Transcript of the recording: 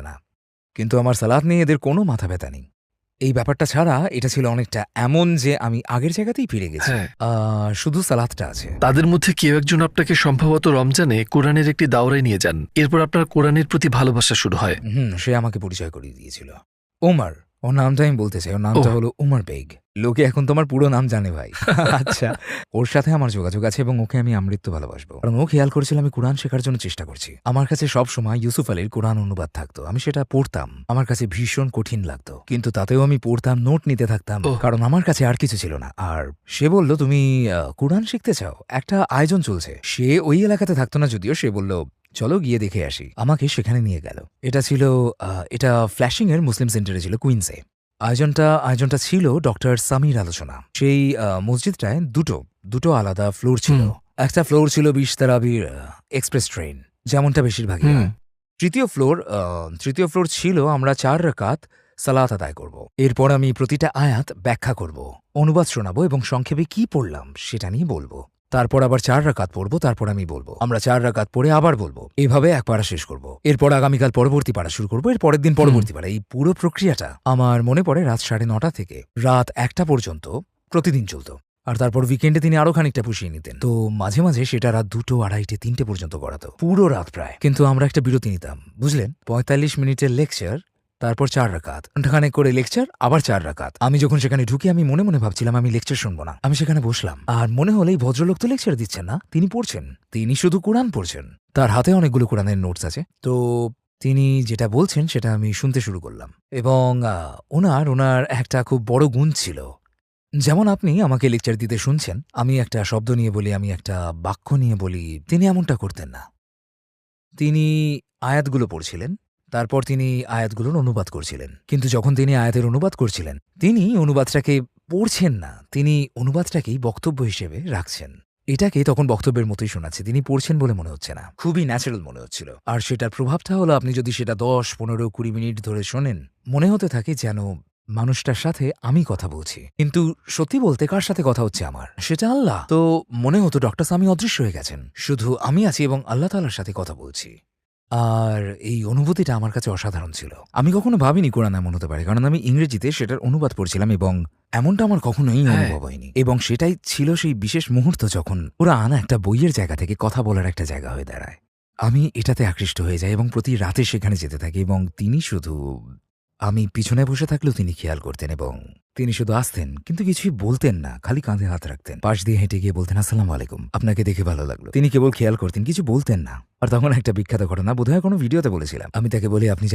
না। কিন্তু আমার সালাদ নিয়ে এদের কোনো মাথা ব্যথা নেই। এই ব্যাপারটা ছাড়া এটা ছিল অনেকটা এমন যে আমি আগের জায়গাতেই ফিরে গেছি। হ্যাঁ। শুধু সালাদটা আছে। তাদের মধ্যে কেউ একজন আপনাকে সম্ভবত রমজানে কোরআনের একটি দাওরায় নিয়ে যান। এরপর আপনার কোরআনের প্রতি ভালোবাসা শুরু হয়। হুম সে আমাকে পরিচয় করিয়ে দিয়েছিল। ওমার ওর নামটা আমি বলতে চাই। ওর নামটা হলো উমার বেগ। লোকে এখন তোমার পুরো নাম জানে ভাই। আচ্ছা। ওর সাথে আমার যোগাযোগ আছে এবং ওকে আমি আমৃত্যু ভালোবাসবো। কারণ ও খেয়াল করেছিল আমি কোরআন শেখার জন্য চেষ্টা করছি। আমার কাছে সব সময় ইউসুফ আলীর কোরআন অনুবাদ থাকতো। আমি সেটা পড়তাম। আমার কাছে ভীষণ কঠিন লাগতো। কিন্তু তাতেও আমি পড়তাম নোট নিতে থাকতাম। কারণ আমার কাছে আর কিছু ছিল না। আর সে বলল তুমি কোরআন শিখতে চাও? একটা আয়োজন চলছে। সে ওই এলাকাতে থাকতো না যদিও। সে বলল চলো গিয়ে দেখে আসি। আমাকে সেখানে নিয়ে গেল। এটা ছিল এটা ফ্ল্যাশিং এর মুসলিম সেন্টারে ছিল কুইন্সে। আয়োজনটা আয়োজনটা ছিল ডক্টর সামির আলোচনা। সেই মসজিদটায় দুটো দুটো আলাদা ফ্লোর ছিল। একটা ফ্লোর ছিল বিশ তারাবির এক্সপ্রেস ট্রেন যেমনটা বেশিরভাগই। তৃতীয় ফ্লোর তৃতীয় ফ্লোর ছিল আমরা চার রাকাত সালাত আদায় করব। এরপর আমি প্রতিটা আয়াত ব্যাখ্যা করব অনুবাদ শোনাবো এবং সংক্ষেপে কি পড়লাম সেটা নিয়ে বলব। তারপর আবার চার রাকাত পড়ব তারপর আমি বলব। আমরা চার রাকাত পড়ে আবার বলব। এভাবে এক পাড়া শেষ করব। এরপর আগামীকাল পরবর্তী পাড়া শুরু করব। এর পরের দিন পরবর্তী পাড়া। এই পুরো প্রক্রিয়াটা আমার মনে পড়ে রাত সাড়ে নটা থেকে রাত একটা পর্যন্ত প্রতিদিন চলতো। আর তারপর উইকেন্ডে তিনি আরও খানিকটা পুষিয়ে নিতেন। তো মাঝে মাঝে সেটা রাত দুটো আড়াইটে তিনটে পর্যন্ত করাতো পুরো রাত প্রায়। কিন্তু আমরা একটা বিরতি নিতাম। বুঝলেন? পঁয়তাল্লিশ মিনিটের লেকচার তারপর চার রাকাত। ঘন্টাখানে করে লেকচার আবার চার রাকাত। আমি যখন সেখানে ঢুকি, আমি মনে মনে ভাবছিলাম, আমি লেকচার শুনব না। আমি সেখানে বসলাম। আর মনে হলেই ভদ্রলোক তো লেকচার দিচ্ছেন না, তিনি পড়ছেন। তিনি শুধু কোরআন পড়ছেন। তার হাতে অনেকগুলো কোরআনের নোটস আছে। তো তিনি যেটা বলছেন, সেটা আমি শুনতে শুরু করলাম। এবং ওনার ওনার একটা খুব বড় গুণ ছিল। যেমন আপনি আমাকে লেকচার দিতে শুনছেন, আমি একটা শব্দ নিয়ে বলি, আমি একটা বাক্য নিয়ে বলি, তিনি এমনটা করতেন না। তিনি আয়াতগুলো পড়ছিলেন তারপর তিনি আয়াতগুলোর অনুবাদ করছিলেন। কিন্তু যখন তিনি আয়াতের অনুবাদ করছিলেন, তিনি অনুবাদটাকে পড়ছেন না, তিনি অনুবাদটাকেই বক্তব্য হিসেবে রাখছেন। এটাকে তখন বক্তব্যের মতোই শোনাচ্ছে, তিনি পড়ছেন বলে মনে হচ্ছে না। খুবই ন্যাচারাল মনে হচ্ছিল। আর সেটার প্রভাবটা হলো, আপনি যদি সেটা দশ, পনেরো, কুড়ি মিনিট ধরে শোনেন, মনে হতে থাকে যেন মানুষটার সাথে আমি কথা বলছি। কিন্তু সত্যি বলতে কার সাথে কথা হচ্ছে আমার? সেটা আল্লাহ। তো মনে হতো, ডক্টর সামি অদৃশ্য হয়ে গেছেন। শুধু আমি আছি এবং আল্লাহ তালার সাথে কথা বলছি। আর এই অনুভূতিটা আমার কাছে অসাধারণ ছিল। আমি কখনো ভাবিনি কোরআন এমন হতে পারে কারণ আমি ইংরেজিতে সেটার অনুবাদ পড়ছিলাম এবং এমনটা আমার কখনোই হ্যাঁ। অনুভব হয়নি। এবং সেটাই ছিল সেই বিশেষ মুহূর্ত যখন ওরা আনা একটা বইয়ের জায়গা থেকে কথা বলার একটা জায়গা হয়ে দাঁড়ায়। আমি এটাতে আকৃষ্ট হয়ে যাই এবং প্রতি রাতে সেখানে যেতে থাকি এবং তিনি শুধু আমি পিছনে বসে থাকলেও তিনি খেয়াল করতেন এবং তিনি শুধু আসতেন, কিন্তু কিছুই বলতেন না, খালি কাঁধে হাত রাখতেন। পাশ দিয়ে হেঁটে গিয়ে বলতেন, আসসালাম আলাইকুম, আপনাকে দেখে ভালো লাগল। তিনি কেবল খেয়াল করতেন, কিছু বলতেন না। আর তখন একটা বিখ্যাত ঘটনা, বোধহয় কোনো ভিডিওতে বলেছিলাম। আমি তাকে বলি, আপনি